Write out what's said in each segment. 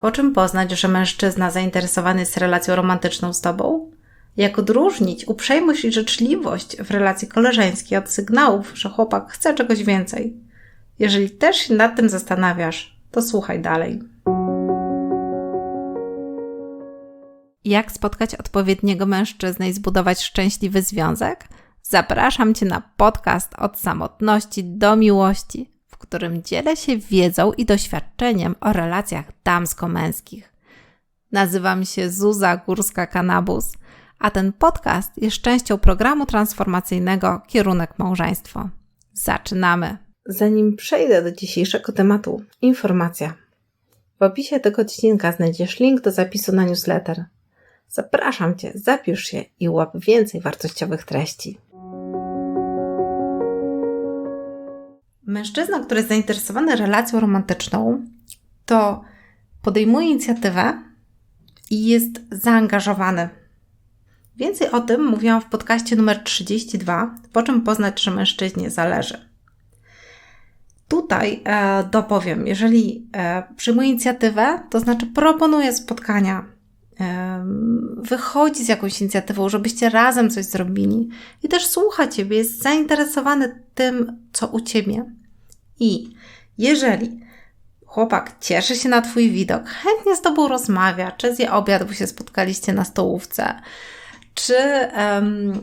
Po czym poznać, że mężczyzna zainteresowany jest relacją romantyczną z tobą? Jak odróżnić uprzejmość i życzliwość w relacji koleżeńskiej od sygnałów, że chłopak chce czegoś więcej? Jeżeli też się nad tym zastanawiasz, to słuchaj dalej. Jak spotkać odpowiedniego mężczyznę i zbudować szczęśliwy związek? Zapraszam Cię na podcast od samotności do miłości, którym dzielę się wiedzą i doświadczeniem o relacjach damsko-męskich. Nazywam się Zuza Górska-Kanabus, a ten podcast jest częścią programu transformacyjnego Kierunek Małżeństwo. Zaczynamy! Zanim przejdę do dzisiejszego tematu, informacja. W opisie tego odcinka znajdziesz link do zapisu na newsletter. Zapraszam Cię, zapisz się i łap więcej wartościowych treści. Mężczyzna, który jest zainteresowany relacją romantyczną, to podejmuje inicjatywę i jest zaangażowany. Więcej o tym mówiłam w podcaście numer 32, po czym poznać, że mężczyźnie zależy. Tutaj e, dopowiem, jeżeli e, przyjmuje inicjatywę, to znaczy proponuje spotkania, e, wychodzi z jakąś inicjatywą, żebyście razem coś zrobili i też słucha Ciebie, jest zainteresowany tym, co u Ciebie. I jeżeli chłopak cieszy się na Twój widok, chętnie z Tobą rozmawia, czy zje obiad, bo się spotkaliście na stołówce, czy um,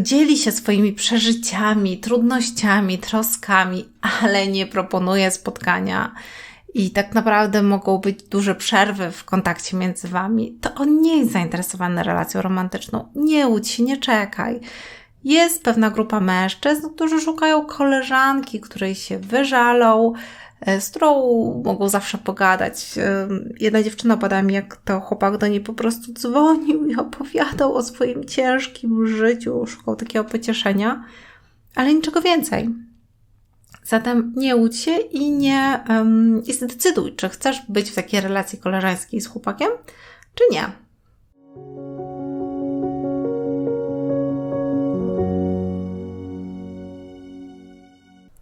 dzieli się swoimi przeżyciami, trudnościami, troskami, ale nie proponuje spotkania i tak naprawdę mogą być duże przerwy w kontakcie między Wami, to on nie jest zainteresowany relacją romantyczną. Nie łudź się, nie czekaj. Jest pewna grupa mężczyzn, którzy szukają koleżanki, której się wyżalą, E, z którą mogą zawsze pogadać. E, jedna dziewczyna podała mi, jak to chłopak do niej po prostu dzwonił i opowiadał o swoim ciężkim życiu, szukał takiego pocieszenia, ale niczego więcej. Zatem nie łudź się i nie um, i zdecyduj, czy chcesz być w takiej relacji koleżeńskiej z chłopakiem, czy nie.